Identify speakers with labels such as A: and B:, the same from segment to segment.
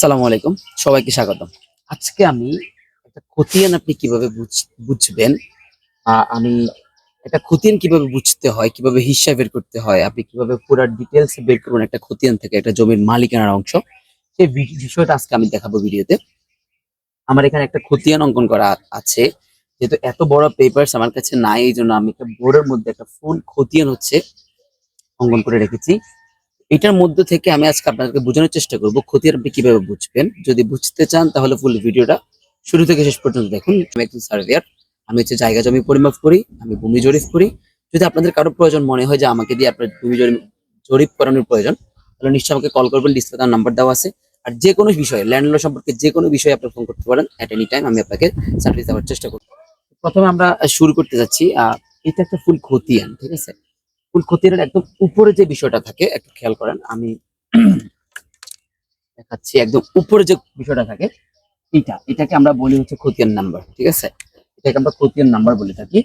A: আসসালামু আলাইকুম। সবাইকে স্বাগতম। আজকে আমি একটা খতিয়ান আপনি কীভাবে বুঝ- বুঝবেন? আমি একটা খতিয়ান কীভাবে বুঝতে হয়, কীভাবে হিসাব বের করতে হয়, আপনি কীভাবে পুরো ডিটেলস বের করবেন একটা খতিয়ান থেকে একটা জমির মালিকানার অংশ, সেই বিষয়টা আজকে আমি দেখাবো ভিডিওতে। আমার এখানে একটা খতিয়ান অঙ্কন করা আছে, যেহেতু এত বড় পেপারস আমার কাছে নাই এই জন্য আমি একটা বোর্ডের মধ্যে একটা ফুল খতিয়ান হচ্ছে অঙ্কন করে রেখেছি। এটার মধ্যে থেকে আমি আজকে আপনাদেরকে বোঝানোর চেষ্টা করব খতিয়ান আপনি কীভাবে বুঝবেন। যদি বুঝতে চান তাহলে ফুল ভিডিওটা শুরু থেকে শেষ পর্যন্ত দেখুন। আমি একজন সার্ভেয়ার আমি হচ্ছে জায়গা জমি পরিমাপ করি, আমি ভূমি জরিপ করি। যদি আপনাদের কারও প্রয়োজন মনে হয় যে আমাকে দিয়ে আপনার ভূমি জরিপ জরিপ করানোর প্রয়োজন, তাহলে নিশ্চয়ই আমাকে কল করবেন ডিসপ্লে তার নাম্বার দেওয়া আছে। আর যে কোনো বিষয়ে ল্যান্ড ল সম্পর্কে যে কোনো বিষয়ে আপনি ফোন করতে পারেন অ্যাট এনি টাইম আমি আপনাকে সার্ভিস দেওয়ার চেষ্টা করব। প্রথমে আমরা শুরু করতে যাচ্ছি এটা একটা ফুল খতিয়ান ঠিক আছে? ফুল খতিয়ানের একদম উপরে যে বিষয়টা থাকে, একটু খেয়াল করেন, আমি দেখাচ্ছি একদম উপরে যে বিষয়টা থাকে, এটা, এটাকে আমরা বলি হচ্ছে খতিয়ান নাম্বার ঠিক আছে? এটাকে আমরা খতিয়ান নাম্বার বলে থাকি।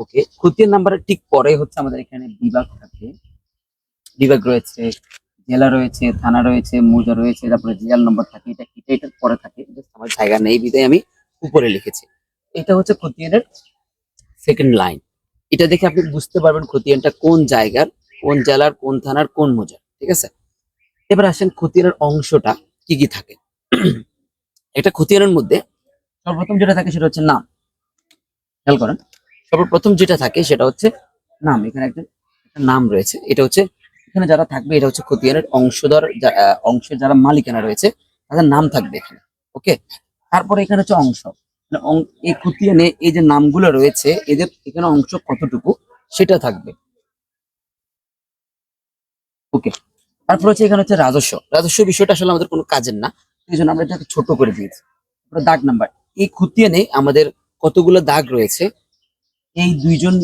A: ওকে খতিয়ান নাম্বারের ঠিক পরে হচ্ছে আমাদের এখানে বিভাগ থাকে। বিভাগ রয়েছে, জেলা রয়েছে, থানা রয়েছে, মৌজা রয়েছে, তারপরে জিয়াল নম্বর থাকে, এটা এটা এটার পরে থাকে আমার জায়গা নেই বিদায় আমি উপরে লিখেছি। এটা হচ্ছে খতিয়ানের সেকেন্ড লাইন এটা দেখে আপনি বুঝতে পারবেন খতিয়ানটা কোন জায়গার, কোন জেলার, কোন থানার, কোন মৌজার, ঠিক আছে? এবার আসেন খতিয়ানের অংশটা কি কি থাকে? এটা খতিয়ানের মধ্যে সর্বপ্রথম যেটা থাকে সেটা হচ্ছে নাম। খেয়াল করেন, সর্বপ্রথম যেটা থাকে সেটা হচ্ছে নাম। এখানে একটা নাম রয়েছে। এটা হচ্ছে, এখানে যারা থাকবে এটা হচ্ছে খতিয়ানের অংশধর অংশের যারা মালিকানা রয়েছে, তাদের নাম থাকবে এখানে, ওকে? তারপরে এখানে হচ্ছে অংশ। এই খতিয়ানে এই যে নামগুলো রয়েছে, এদের এখানে অংশ কতটুকু, সেটা থাকবে। ওকে, তারপর হচ্ছে এখানে হচ্ছে রাজস্ব। রাজস্ব বিষয়টা আসলে আমাদের কোনো কাজের না, এই জন্য আমরা এটাকে ছোট করে দিয়েছি। দাগ নাম্বার। এই খতিয়ানে আমাদের কতগুলো দাগ রয়েছে, এই দুইজন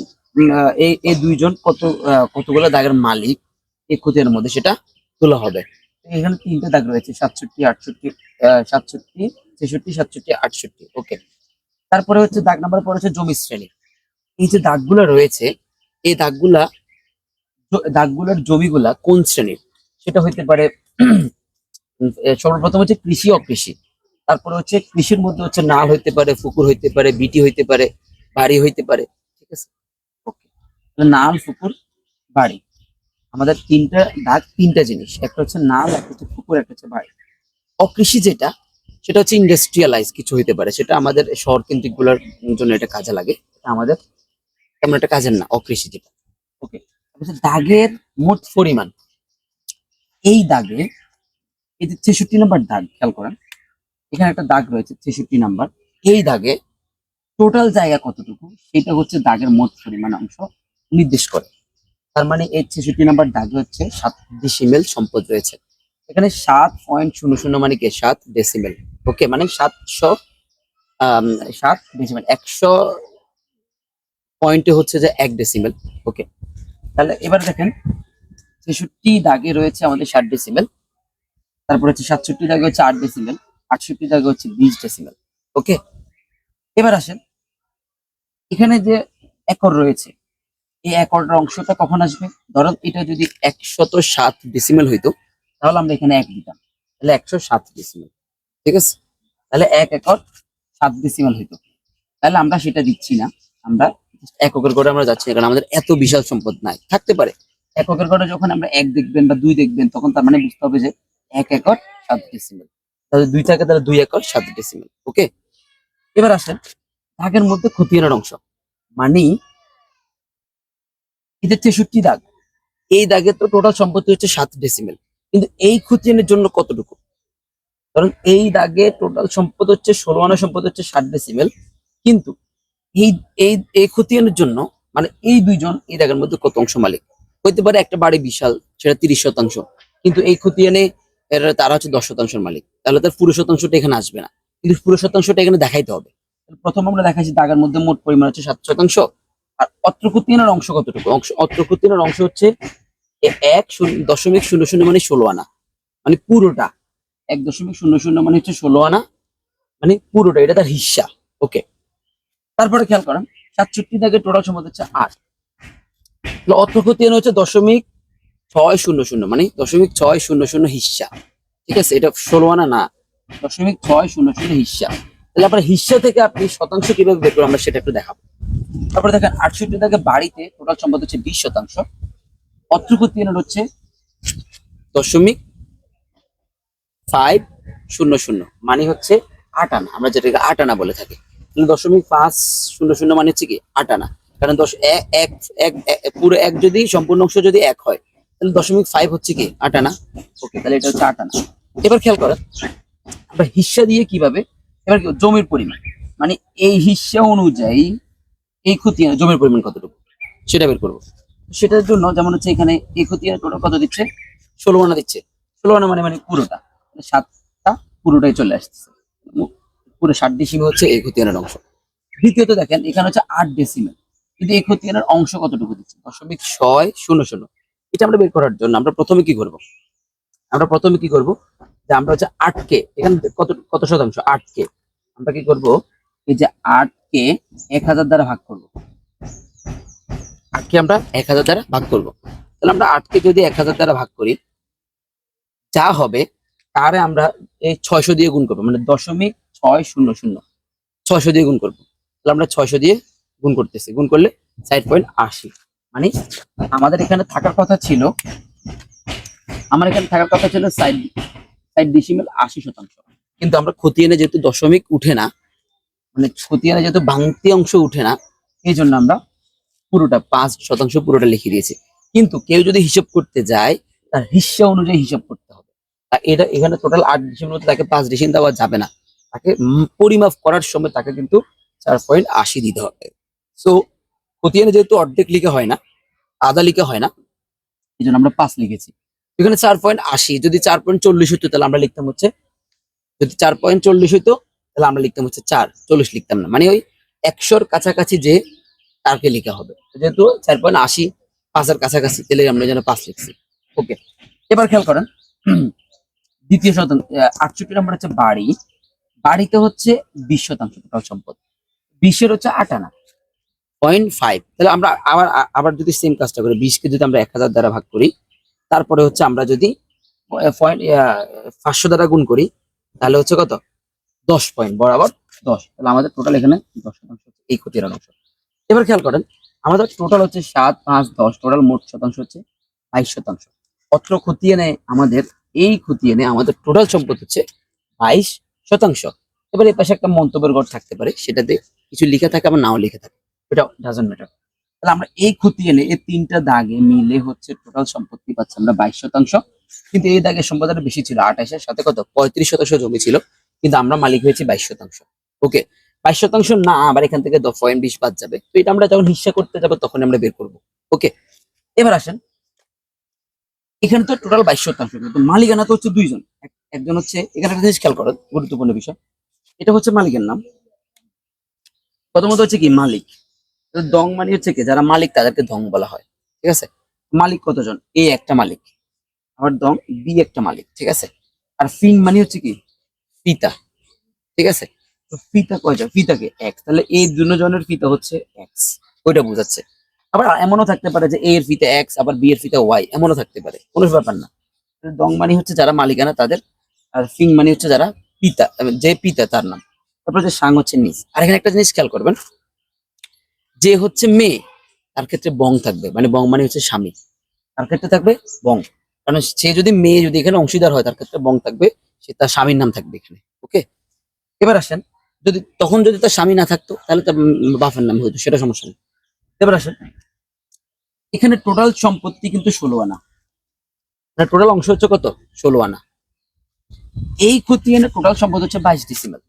A: এই এই দুইজন কত কতগুলো দাগের মালিক এই খতিয়ানের মধ্যে সেটা তোলা হবে। এখানে তিনটে দাগ রয়েছে, সাতষট্টি, আটষট্টি সাতষট্টি, ছেষট্টি, সাতষট্টি, আটষট্টি, ওকে। তারপরে হচ্ছে দাগ নাম্বার পরে হচ্ছে জমি শ্রেণি। এই যে দাগগুলো রয়েছে, এই দাগগুলা দাগগুলোর জমিগুলা কোন শ্রেণির? সেটা হইতে পারে, সর্বপ্রথম হচ্ছে কৃষি অকৃষি তারপরে হচ্ছে কৃষির মধ্যে হচ্ছে নাল হইতে পারে, পুকুর হইতে পারে, বিটি হইতে পারে, বাড়ি হইতে পারে, ঠিক আছে? ওকে নাল, পুকুর, বাড়ি। আমাদের তিনটা দাগ, তিনটা জিনিস। একটা হচ্ছে নাল, একটা হচ্ছে পুকুর, একটা হচ্ছে বাড়ি। অকৃষি যেটা সেটা হচ্ছে ইন্ডাস্ট্রিয়ালাইজ কিছু হইতে পারে। সেটা আমাদের শহর কেন্দ্রিকগুলার জন্য এটা কাজে লাগে। এটা আমাদের তেমন একটা কাজের না, অকৃষি যেটা। ওকে দাগের মোট পরিমাণ। এই দাগে, এই যে ছেষট্টি নাম্বার দাগ, খেয়াল করেন। এখানে একটা দাগ রয়েছে, ছেষট্টি নাম্বার। এই দাগে টোটাল জায়গা কতটুকু? সেটা হচ্ছে দাগের মোট পরিমাণ অংশ নির্দেশ করে। তার মানে এই ছেষট্টি নাম্বার দাগে হচ্ছে সাত ডিসিমেল সম্পদ রয়েছে। এখানে সাত পয়েন্ট শূন্য শূন্য মানে কি? সাত ডেসিমেল ওকে মানে সাতশো সাত ডেসিমেল একশো পয়েন্টে হচ্ছে যে এক ডেসিমেল ওকে। তাহলে এবার দেখেন, ছেষট্টি দাগে রয়েছে আমাদের ষাট ডেসিমেল তারপর হচ্ছে সাতষট্টি দাগে হচ্ছে আট ডেসিমেল আটষট্টি দাগে হচ্ছে বিশ ডেসিমেল ওকে। এবার আসেন, এখানে যে একর রয়েছে, এই একরের অংশটা কখন আসবে? ধরুন এটা যদি একশত সাত ডেসিমেল হইতো, তাহলে আমরা এখানে এক দিতাম, তাহলে একশো সাত ডেসিমেল ঠিক আছে? তাহলে এক একর সাত ডেসিমেল হইতো। তাহলে আমরা সেটা দিচ্ছি না। আমরা এককের করে আমরা যাচ্ছি। না কারণ আমাদের এত বিশাল সম্পদ নাই। থাকতে পারে। এককের করে যখন আমরা এক দেখবেন বা দুই দেখবেন, তখন তার মানে বুঝতে হবে যে এক একর সাত ডেসিমেল তাহলে দুই থাকে তাহলে দুই একর সাত ডেসিমেল ওকে এবার আসেন দাগের মধ্যে খতিয়ানের অংশ। মানে এদের ছেষট্টি দাগ। এই দাগের তো টোটাল সম্পত্তি হচ্ছে সাত ডেসিমেল কিন্তু এই খতিয়ানের জন্য কতটুকু? কারণ এই দাগে টোটাল সম্পদ হচ্ছে ষোলো আনা সম্পদ হচ্ছে ষাট ডেসিমেল কিন্তু এই এই এই খতিয়ানের জন্য মানে এই দুইজন এই দাগের মধ্যে কত অংশ মালিক? হইতে পারে একটা বাড়ি বিশাল, সেটা তিরিশ শতাংশ। কিন্তু এই খতিয়ানে এর তারা হচ্ছে দশ শতাংশের মালিক। তাহলে তার পুরো শতাংশটা এখানে আসবে না। কিন্তু পুরো শতাংশটা এখানে দেখাইতে হবে। প্রথম আমরা দেখাইছি দাগের মধ্যে মোট পরিমাণ হচ্ছে সাত শতাংশ। আর অত্র খতিয়ানের অংশ কতটুকু? অংশ, অত্র খতিয়ানের অংশ হচ্ছে এক দশমিক শূন্য শূন্য মানে ষোলো আনা। মানে পুরোটা এক দশমিক শূন্য শূন্য মানে হচ্ছে ষোলো আনা মানে পুরোটা, এটা তার হিসা, ওকে। তারপরে খেয়াল করেন, সাতষট্টি দাগের টোটাল সম্পদ হচ্ছে আট। অত্র খতিয়ান হচ্ছে দশমিক ছয় শূন্য শূন্য মানে দশমিক ছয় শূন্য শূন্য হিস্সা ঠিক আছে? এটা ষোলো আনা না, দশমিক ছয় শূন্য শূন্য হিস্সা তাহলে আপনার হিস্সা থেকে আপনি শতাংশ কীভাবে বের করব আমরা সেটা একটু দেখাবো। তারপরে দেখেন, আটষট্টি থেকে বাড়িতে টোটাল সম্পদ হচ্ছে বিশ শতাংশ। অত্রকতি হচ্ছে দশমিক ফাইভ শূন্য শূন্য মানে হচ্ছে আট আনা। আমরা যেটাকে আট আনা বলে থাকি। দশমিক পাঁচ শূন্য শূন্য মানে হচ্ছে কি? আট আনা। কারণ দশ, এক এক পুরো এক যদি, সম্পূর্ণ অংশ যদি এক হয়, তাহলে দশমিক ফাইভ হচ্ছে কি? আট আনা। ওকে তাহলে এটা হচ্ছে আট আনা। এবার খেয়াল করেন, আমরা হিস্সা দিয়ে কীভাবে, এবার জমির পরিমাণ। মানে এই হিস্সা অনুযায়ী এই খতিয়ান জমির পরিমাণ কতটুকু? সেটা বের করব। সেটার জন্য যেমন হচ্ছে এখানে এই খতিয়ান কত দিচ্ছে? ষোলো আনা দিচ্ছে। ষোলো আনা মানে মানে পুরোটা। সাতটা পুরোটাই চলে আসতেছে। পুরো ষাট ডিসিমে হচ্ছে এই অংশ। দ্বিতীয়ত দেখেন, এখানে হচ্ছে আট ডেসিমেল কিন্তু এই অংশ কতটুকু দিচ্ছে? দশমিক ছয় শূন্য শূন্য। এটা আমরা বের করার জন্য আমরা প্রথমে কি করব? আমরা প্রথমে কি করব? যে আমরা হচ্ছে আটকে এখানে কত কত শতাংশ? আটকে আমরা কি করব? এই যে আটকে এক হাজার দ্বারা ভাগ করব। আটকে আমরা এক হাজার দ্বারা ভাগ করব। তাহলে আমরা আটকে যদি এক হাজার দ্বারা ভাগ করি, যা হবে তারে আমরা এই ছয়শো দিয়ে গুণ করব মানে দশমিক ছয় শূন্য শূন্য। ছয়শো দিয়ে গুণ করব। তাহলে আমরা ছয়শো দিয়ে গুণ করতেছি। গুণ করলে সাইড পয়েন্ট আশি। মানে আমাদের এখানে থাকার কথা ছিল, আমার এখানে থাকার কথা ছিল সাইড সাইড ডিসিমেল আশি শতাংশ। কিন্তু আমরা খতিয়ে এনে যেহেতু দশমিক উঠে না মানে খতিয়ে এনে যেহেতু বাংতি অংশ উঠে না, এই জন্য আমরা পুরোটা পাঁচ শতাংশ পুরোটা লিখে দিয়েছি। কিন্তু কেউ যদি হিসাব করতে যায়, তার হিস্সা অনুযায়ী হিসাব করতে হবে। এটা এখানে টোটাল আট ডিসিমের মধ্যে তাকে পাঁচ ডিসিম দেওয়া যাবে না। তাকে পরিমাপ করার সময় তাকে কিন্তু চার পয়েন্ট আশি দিতে হবে। সো খতিয়ানে যেহেতু অর্ধেক লিখে হয় না, আধা লিখে হয় না এই জন্য আমরা পাঁচ লিখেছি। এখানে চার পয়েন্ট আশি, যদি চার পয়েন্ট চল্লিশ হতো তাহলে আমরা লিখতাম হচ্ছে, যদি চার পয়েন্ট চল্লিশ হতো তাহলে আমরা লিখতাম হচ্ছে চার, চল্লিশ লিখতাম না। মানে ওই একশোর কাছাকাছি যে তারকে লেখা হবে। যেহেতু চার পয়েন্ট আশি, পাঁচের কাছাকাছি, তাহলে আমরা যেন পাঁচ লিখছি। ওকে এবার খেয়াল করেন দ্বিতীয় শতাংশ আটষট্টি নম্বর হচ্ছে বাড়ি। বাড়িতে হচ্ছে বিশ শতাংশ টোটাল সম্পদ। বিশের হচ্ছে আটানা পয়েন্ট ফাইভ। তাহলে আমরা আবার আবার যদি সেম কাজটা করি, বিশকে যদি আমরা এক হাজার দ্বারা ভাগ করি, তারপরে হচ্ছে আমরা যদি পয়েন্ট পাঁচশো দ্বারা গুণ করি, তাহলে হচ্ছে কত? দশ পয়েন্ট বরাবর দশ। তাহলে আমাদের টোটাল এখানে দশ শতাংশ এই ক্ষতির অংশ। এবার খেয়াল করেন, আমাদের টোটাল হচ্ছে সাত, পাঁচ, দশ টোটাল মোট শতাংশ হচ্ছে বাইশ শতাংশ। অত্র খতিয়ে নেয় আমাদের এই খতিয়ে নেয় আমাদের টোটাল সম্পদ হচ্ছে বাইশ শতাংশ। এবার এর পাশে একটা মন্তব্যের ঘর থাকতে পারে, সেটাতে কিছু লিখে থাকে, আবার নাও লিখে থাকে। এটা ডাজন্ট ম্যাটার তাহলে আমরা এই খতিয়ে নেই এই তিনটা দাগে মিলে হচ্ছে টোটাল সম্পত্তি পাচ্ছি আমরা বাইশ শতাংশ। কিন্তু এই দাগের সম্পদ সম্পদটা বেশি ছিল, আঠাশের সাথে কত? পঁয়ত্রিশ শতাংশ জমি ছিল, কিন্তু আমরা মালিক হয়েছি বাইশ শতাংশ। ওকে, বাইশ শতাংশ না, আবার এখান থেকে দশ পয়েন্ট বিশ বাদ যাবে। তো এটা আমরা যখন হিসা করতে যাব তখন আমরা বের করব। ওকে, এবার আসেন এখানে তো টোটাল বাইশ শতাংশ মালিকানা তো হচ্ছে দুইজন। এক- একজন হচ্ছে, এখানে একটা জিনিস খেয়াল করো গুরুত্বপূর্ণ বিষয়। এটা হচ্ছে মালিকের নাম। প্রথমত হচ্ছে কি, মালিক। দং মানে হচ্ছে কি, যারা মালিক তাদেরকে দং বলা হয়। ঠিক আছে? মালিক কতজন? এ একটা মালিক, আবার দং, বি একটা মালিক, ঠিক আছে? আর ফিন মানে হচ্ছে কি, পিতা। ঠিক আছে? তো ফিতা কয়টা ফিতাকে এক্স তাহলে এই দুজনের ফিতা হচ্ছে এক্স। ওইটা বোঝাচ্ছে। আবার এমনও থাকতে পারে যে এ এর ফিতে এক্স আবার বি এর ফিতা ওয়াই এমনও থাকতে পারে, কোনো ব্যাপার না। দং মানে হচ্ছে যারা মালিকানা, তাদের, আর ফিং মানে হচ্ছে যারা পিতা, যে পিতা তার নাম। তারপরে যে সাং হচ্ছে নিজ। আর এখানে একটা জিনিস খেয়াল করবেন, যে হচ্ছে মেয়ে, তার ক্ষেত্রে বং থাকবে মানে বং মানে হচ্ছে স্বামী। তার ক্ষেত্রে থাকবে বং কারণ সে যদি মেয়ে, যদি এখানে অংশীদার হয়, তার ক্ষেত্রে বং থাকবে, সে তার স্বামীর নাম থাকবে এখানে, ওকে? এবার আসেন, যদি, তখন যদি তার স্বামী না থাকতো, তাহলে তার বাপের নাম হতো, সেটা সমস্যা নেই। এবার আসেন। এখানে টোটাল সম্পত্তি কিন্তু ষোলো আনা। টোটাল অংশ হচ্ছে কত? ষোলো আনা। এই খতিয়ানের টোটাল সম্পদ হচ্ছে বাইশ ডিসিমেল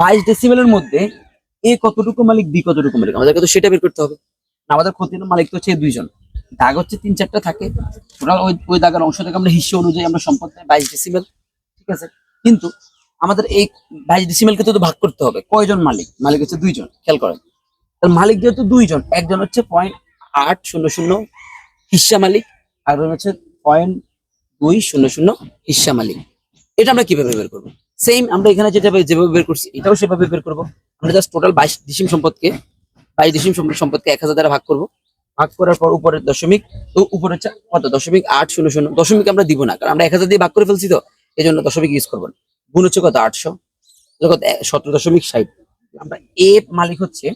A: বাইশ ডেসিমেলের মধ্যে এ কতটুকু মালিক, বি কতটুকু মালিক? আমাদেরকে তো সেটা বের করতে হবে। আমাদের খতিয়ানের মালিক তো হচ্ছে দুইজন। দাগ হচ্ছে তিন চারটা থাকে। টোটাল ওই ওই দাগের অংশ থেকে আমরা হিস্সা অনুযায়ী আমরা সম্পদ পাই বাইশ ডেসিমেল ঠিক আছে? কিন্তু আমাদের এই বাইশ ডেসিমেলকে তো ভাগ করতে হবে। কয়জন মালিক? মালিক হচ্ছে দুইজন, খেয়াল করেন। তাহলে মালিক যেহেতু দুইজন, একজন হচ্ছে পয়েন্ট আট শূন্য শূন্য হিস্সা মালিক আর হচ্ছে পয়েন্ট দুই শূন্য শূন্য হিস্সা মালিক। এটা আমরা কীভাবে বের করব? সেম আমরা এখানে যেটা যেভাবে বের করছি, এটাও সেভাবে বের করব। আমরা জাস্ট টোটাল বাইশ ডিসিম সম্পদকে, বাইশ ডিসিম সম্পদ- সম্পদকে এক হাজার দ্বারা ভাগ করব। ভাগ করার পর উপরে দশমিক, তো উপরে হচ্ছে কত? দশমিক আট শূন্য শূন্য। দশমিক আমরা দিব না, কারণ আমরা এক হাজার দিয়ে ভাগ করে ফেলছি তো এই জন্য দশমিক ইউজ করব না। গুণ হচ্ছে কত? আটশো। কত সতেরো দশমিক ষাট। আমরা এ মালিক হচ্ছে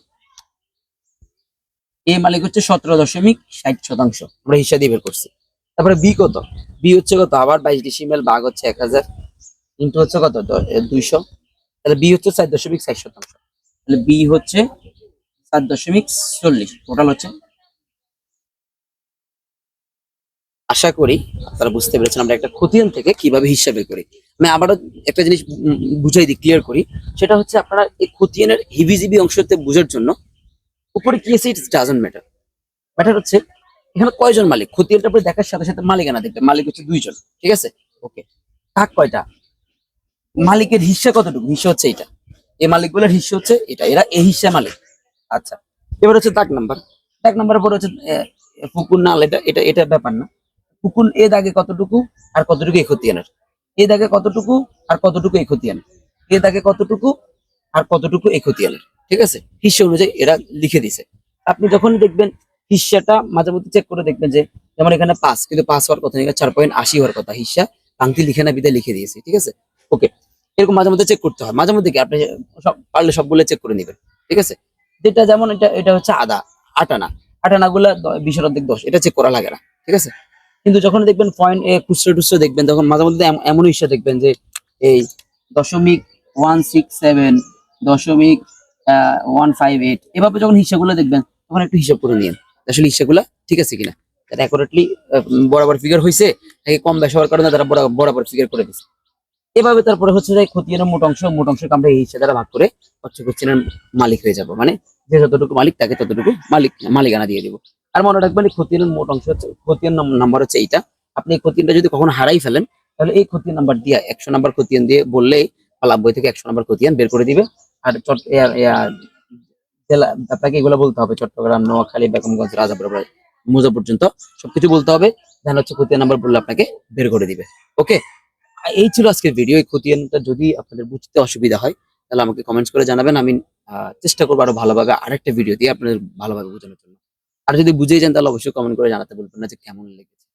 A: এ মালিক হচ্ছে সতেরো দশমিক ষাট শতাংশ। আমরা হিসাব বের করছি। তারপরে বি কত? বি হচ্ছে কত? আবার বাইশ ডিসিমেল ভাগ হচ্ছে এক হাজার, ইন্টু হচ্ছে কত? দুইশো। তাহলে বি হচ্ছে চার দশমিক ষাট শতাংশ। তাহলে বি হচ্ছে সাত দশমিক চল্লিশ। টোটাল হচ্ছে? আশা করি আপনারা বুঝতে পেরেছেন আমরা একটা খতিয়ান থেকে কীভাবে হিসাবে করি। আমি আবারও একটা জিনিস বুঝাই দিই ক্লিয়ার করি। সেটা হচ্ছে আপনারা এই খতিয়ানের হিবিজিবি অংশতে বোঝার জন্য উপরে কি আছে? ইটস ডাজন্ট ম্যাটার ম্যাটার হচ্ছে, এখানে কয়জন মালিক? খতিয়ানটা আপনি দেখার সাথে সাথে মালিকানা দেখবে। মালিক হচ্ছে দুইজন, ঠিক আছে? ওকে কাক কয়টা? মালিকের হিস্সা কতটুকু? হিস্সা হচ্ছে এটা এই মালিকগুলোর হিস্সা হচ্ছে এটা। এরা এই হিস্সা মালিক। আচ্ছা। এবার হচ্ছে দাগ নাম্বার। দাগ নাম্বার পরে হচ্ছে পুকুর নাল এটা এটা এটা ব্যাপার না। পুকুর এ দাগে কতটুকু আর কতটুকু এই খতিয়ানের এ দাগে কতটুকু আর কতটুকু এই খতিয়ানের এ দাগে কতটুকু আর কতটুকু এই খতিয়ানের ঠিক আছে? হিস্সা অনুযায়ী এরা লিখে দিছে আপনি যখন দেখবেন হিস্সাটা মাঝে মধ্যে চেক করে দেখবেন যে, যেমন এখানে পাঁচ, কিন্তু পাঁচ হওয়ার কথা চার পয়েন্ট আশি হওয়ার কথা হিসা পাংক্তি লিখে না, বিদায় লিখে দিয়েছে, ঠিক আছে? ওকে এরকম মাঝে মধ্যে চেক করতে হয়। মাঝে মধ্যে কি আপনি সব পারলে সবগুলো চেক করে নেবেন, ঠিক আছে? যেটা যেমন এটা এটা হচ্ছে আদা, আটানা। আটানা গুলা বিশের অর্ধেক দশ, এটা চেক করা লাগে না, ঠিক আছে? কিন্তু যখন দেখবেন পয়েন্ট এ খুচরো টুচরো দেখবেন, তখন মাঝে মধ্যে এম- এমন হিসা দেখবেন যে, এই দশমিক ওয়ান সিক্স সেভেন দশমিক ওয়ান ফাইভ এইট এভাবে যখন হিসাবগুলো দেখবেন, তখন একটু হিসাব করে নিন। আসলে হিসাবগুলো ঠিক আছে কিনা? অ্যাকুরেটলি বরাবর ফিগার হয়েছে নাকি কম বেশি হওয়ার কারণে তারা বরাবর ফিগার করে দিচ্ছে এভাবে তারপরে হচ্ছে যে খতিয়ানের মোট অংশ, মোট অংশকে আমরা এই হিসেবে ভাগ করে হচ্ছে খতিয়ানের মালিক হয়ে যাব। মানে যে যতটুকু মালিক, তাকে ততটুকু মালিক, মালিকানা দিয়ে দিব। আর মনে রাখবেন খতিয়ানের মোট অংশ হচ্ছে, খতিয়ান নাম্বার হচ্ছে এইটা। আপনি এই খতিয়ানটা যদি কখনো হারাই ফেলেন, তাহলে এই খতিয়ান নাম্বার দিয়ে, একশো নাম্বার খতিয়ান দিয়ে বললেই পালাব বই থেকে একশো নাম্বার খতিয়ান বের করে দিবে। আর চট জেলা আপনাকে এগুলো বলতে হবে, চট্টগ্রাম, নোয়াখালী, বেগমগঞ্জ রাজাপুর মুজা পর্যন্ত সবকিছু বলতে হবে দেন হচ্ছে খতিয়ান নাম্বার বললে আপনাকে বের করে দিবে। ওকে এই ছিল আজকের ভিডিও এই খতিয়ানটা যদি আপনাদের বুঝতে অসুবিধা হয়, তাহলে আমাকে কমেন্টস করে জানাবেন, আমি চেষ্টা করব আরও ভালোভাবে আরেকটা ভিডিও দিয়ে আপনাদের ভালোভাবে বোঝানোর জন্য। আর যদি বুঝেই যান, তাহলে অবশ্যই কমেন্ট করে জানাতে বলবেন না যে কেমন লেগেছে।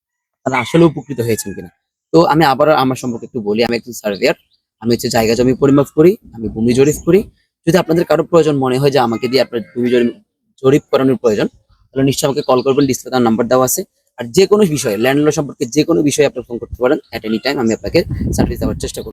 A: আপনারা আসলে উপকৃত হয়েছেন কিনা। তো আমি আবার আমার সম্পর্কে একটু বলি, আমি একজন সার্ভেয়ার আমি হচ্ছে জায়গা জমি পরিমাপ করি, আমি ভূমি জরিপ করি। যদি আপনাদের কারও প্রয়োজন মনে হয় যে আমাকে দিয়ে আপনার ভূমি জরিপ করানোর প্রয়োজন, তাহলে নিশ্চয়ই আমাকে কল করবেন ডিসপ্লে তার নাম্বার দেওয়া আছে। আর যে কোনো বিষয়ে ল্যান্ডলোড সম্পর্কে যে কোনো বিষয়ে আপনার ফোন করতে পারেন অ্যাট এনি টাইম আমি আপনাকে সার্ভিস দেওয়ার চেষ্টা করব।